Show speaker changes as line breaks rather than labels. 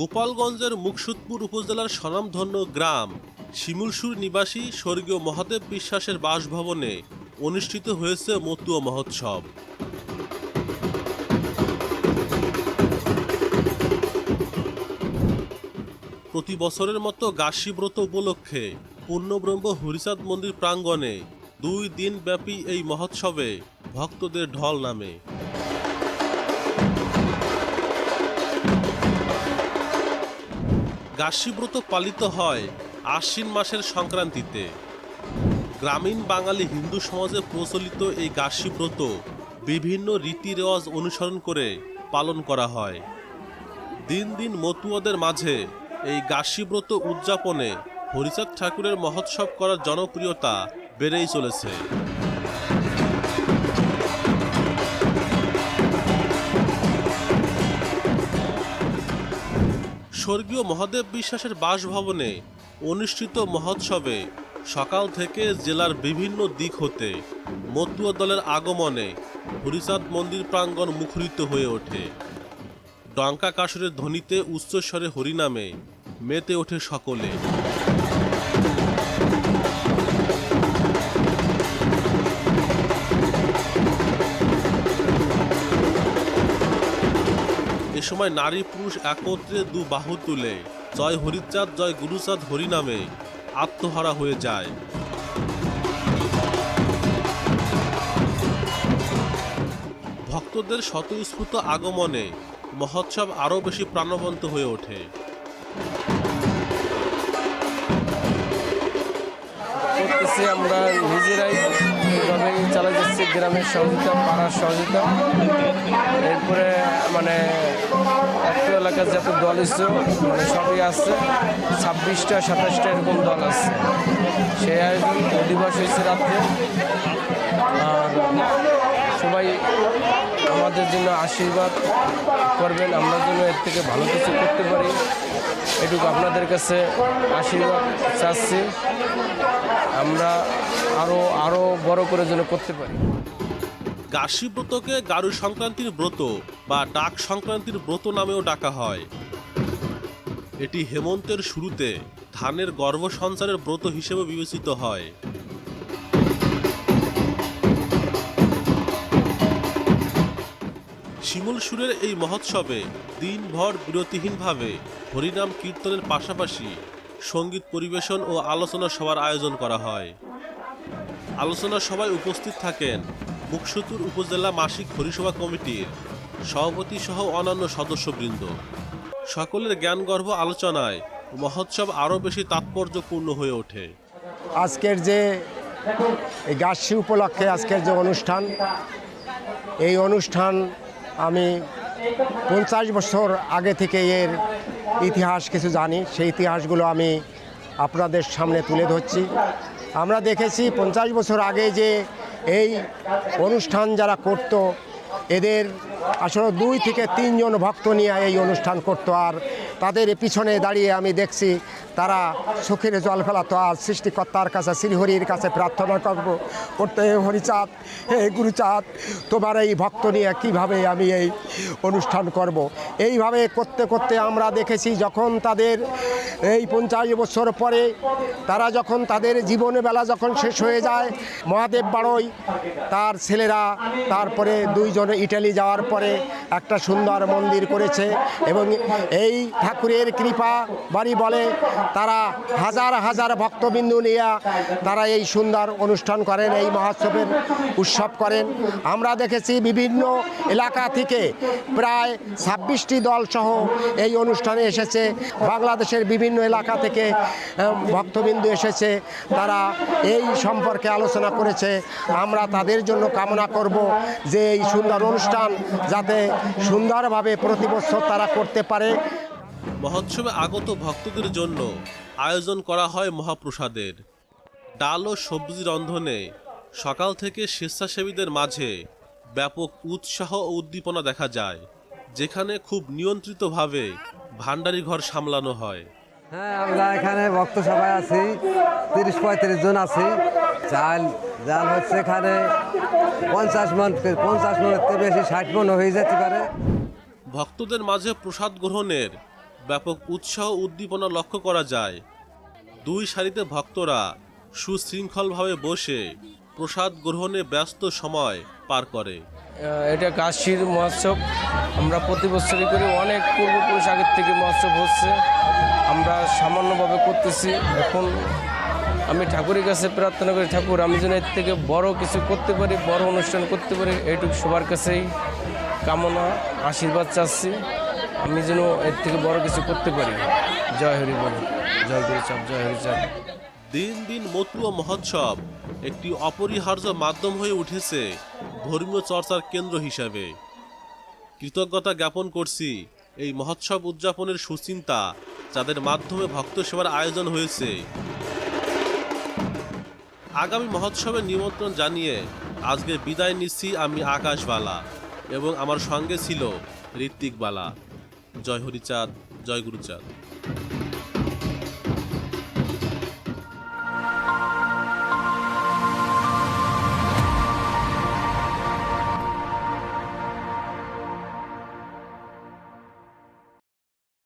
গোপালগঞ্জের মুকসুদপুর উপজেলার স্বনামধন্য গ্রাম শিমুলসুর নিবাসী স্বর্গীয় মহাদেব বিশ্বাসের বাসভবনে অনুষ্ঠিত হয়েছে মতুয়া মহোৎসব। প্রতি বছরের মতো গাসী ব্রত উপলক্ষে পূর্ণব্রহ্ম হরিচাঁদ মন্দির প্রাঙ্গণে দুই দিন ব্যাপী এই মহোৎসবে ভক্তদের ঢল নামে। গাসীব্রত পালিত হয় আশ্বিন মাসের সংক্রান্তিতে। গ্রামীণ বাঙালি হিন্দু সমাজে প্রচলিত এই গাসীব্রত বিভিন্ন রীতি রেওয়াজ অনুসরণ করে পালন করা হয়। দিন দিন মতুয়াদের মাঝে এই গাসীব্রত উদযাপনে হরিচাঁদ ঠাকুরের মহোৎসব করার জনপ্রিয়তা বেড়েই চলেছে। স্বর্গীয় মহাদেব বিশ্বাসের বাসভবনে অনুষ্ঠিত মহোৎসবে সকাল থেকে জেলার বিভিন্ন দিক হতে মতুয়া দলের আগমনে হরিচাঁদ মন্দির প্রাঙ্গণ মুখরিত হয়ে ওঠে। ডঙ্কা কাসরের ধ্বনিতে উচ্চস্বরে হরিনামে মেতে ওঠে সকলে। সময় নারী পুরুষ একত্রে দু বাহু তুলে। জয় হরিচাঁদ, জয় গুরুচাঁদ হরি নামে আত্মহারা হয়ে যায়। ভক্তদের স্বতঃস্ফূর্ত আগমনে মহোৎসব আরও বেশি প্রাণবন্ত হয়ে ওঠে।
আমরা নিজেরাই চালাই যাচ্ছি গ্রামের সহযোগিতা, পাড়ার সহযোগিতা। এরপরে মানে এলাকার যত দল এসছে মানে সবই আসছে ছাব্বিশটা, সাতাশটা এরকম দল আসছে সেই আয়োজন অধিবাস হয়েছে রাত্রে। আর সবাই আমাদের জন্য আশীর্বাদ করবেন। আমরা যেন এর থেকে ভালো কিছু করতে পারি। এটুকু আপনাদের কাছে আশীর্বাদ চাচ্ছি। আমরা আরও আরও বড় করে যেন করতে পারি।
গাসী ব্রতকে গারু সংক্রান্তির ব্রত। বা ডাক সংক্রান্তির ব্রত নামেও ডাকা হয়। এটি হেমন্তের শুরুতে ধানের গর্ভ সঞ্চারের ব্রত হিসেবে বিবেচিত হয়। শিমুল সুরের এই মহোৎসবে দিনভর বিরতিহীনভাবে হরিনাম কীর্তনের পাশাপাশি সংগীত পরিবেশন ও আলোচনা সভার আয়োজন করা হয়। আলোচনা সভায় উপস্থিত থাকেন মুকসুতুর উপজেলা মাসিক হরিসভা কমিটির সভাপতি সহ অন্যান্য সদস্যবৃন্দ। সকলের জ্ঞানগর্ভ আলোচনায় মহোৎসব আরও বেশি তাৎপর্যপূর্ণ হয়ে ওঠে।
আজকের যে এই গাছি উপলক্ষে আজকের যে অনুষ্ঠান, এই অনুষ্ঠান আমি পঞ্চাশ বছর আগে থেকে এর ইতিহাস কিছু জানি। সেই ইতিহাসগুলো আমি আপনাদের সামনে তুলে ধরছি। আমরা দেখেছি পঞ্চাশ বছর আগে যে এই অনুষ্ঠান যারা করত, এদের আসলে দুই থেকে তিনজন ভক্ত নিয়ে এই অনুষ্ঠান করতো আর তাদের পিছনে দাঁড়িয়ে আমি দেখছি তারা সুখের জল ফেলাতো আর সৃষ্টিকর্তার কাছে, শ্রীহরির কাছে প্রার্থনা করব, করতে হে হরিচাঁদ, হে গুরুচাঁদ, তোমার এই ভক্ত নিয়ে কীভাবে আমি এই অনুষ্ঠান করব। এইভাবে করতে করতে আমরা দেখেছি যখন তাদের এই পঞ্চাশ বছর পরে তারা যখন তাদের জীবনের বেলা যখন শেষ হয়ে যায়, মহাদেব বাড়ই তার ছেলেরা তারপরে দুইজনে ইটালি যাওয়ার পরে একটা সুন্দর মন্দির করেছে এবং এই ঠাকুরের কৃপা বাড়ি বলে তারা হাজার হাজার ভক্তবিন্দু নিয়ে তারা এই সুন্দর অনুষ্ঠান করেন, এই মহোৎসবের উৎসব করেন। আমরা দেখেছি বিভিন্ন এলাকা থেকে প্রায় ছাব্বিশটি দলসহ এই অনুষ্ঠানে এসেছে। বাংলাদেশের বিভিন্ন এলাকা থেকে ভক্তবিন্দু এসেছে, তারা এই সম্পর্কে আলোচনা করেছে। আমরা তাদের জন্য কামনা করব যে এই সুন্দর অনুষ্ঠান যাতে সুন্দরভাবে প্রতি বছর তারা করতে পারে।
মহোৎসবে আগত ভক্তদের জন্য আয়োজন করা হয় মহাপ্রসাদের। ডাল ও সবজি রন্ধনে সকাল থেকে স্বেচ্ছাসেবীদের মাঝে ব্যাপক উৎসাহ ও উদ্দীপনা দেখা যায়, যেখানে খুব নিয়ন্ত্রিতভাবে ভাণ্ডারি ঘর সামলানো হয়।
হ্যাঁ আমরা এখানে ভক্ত সবাই আছি। তিরিশ পঁয়ত্রিশ জন আছি। চাল জাল হচ্ছে এখানে পঞ্চাশ মন পঞ্চাশ মনের থেকে বেশি ষাট মন হয়ে যেতে পারে।
ভক্তদের মাঝে প্রসাদ গ্রহণের ব্যাপক উৎসাহ উদ্দীপনা লক্ষ্য করা যায়। দুই সারিতে ভক্তরা সুশৃঙ্খলভাবে বসে প্রসাদ গ্রহণে ব্যস্ত সময় পার করে।
এটা কাশীর মহোৎসব। আমরা প্রতি বছরই করি। অনেক পূর্বপুরুষ আগের থেকে মহোৎসব হচ্ছে। আমরা সামান্যভাবে করতেছি। এখন আমি ঠাকুরের কাছে প্রার্থনা করি, ঠাকুর, আমি যেন এর থেকে বড় কিছু করতে পারি, বড় অনুষ্ঠান করতে পারি, এইটুকু সবার কাছেই কামনা, আশীর্বাদ চাচ্ছি। আমি যেন এর থেকে বড় কিছু করতে পারি। জয় হরি বল, জয় গুরুচাপ জয় হরিচাপ
দিন দিন মতুয়া মহোৎসব একটি অপরিহার্য মাধ্যম হয়ে উঠেছে ধর্মীয় চর্চার কেন্দ্র হিসাবে। কৃতজ্ঞতা জ্ঞাপন করছি এই মহোৎসব উদযাপনের সুচিন্তা যাদের মাধ্যমে ভক্ত সেবার আয়োজন হয়েছে। আগামী মহোৎসবের নিমন্ত্রণ জানিয়ে আজকে বিদায় নিচ্ছি আমি আকাশবালা এবং আমার সঙ্গে ছিল ঋত্বিকবালা। জয় হরিচাঁদ, জয় গুরুচাঁদ।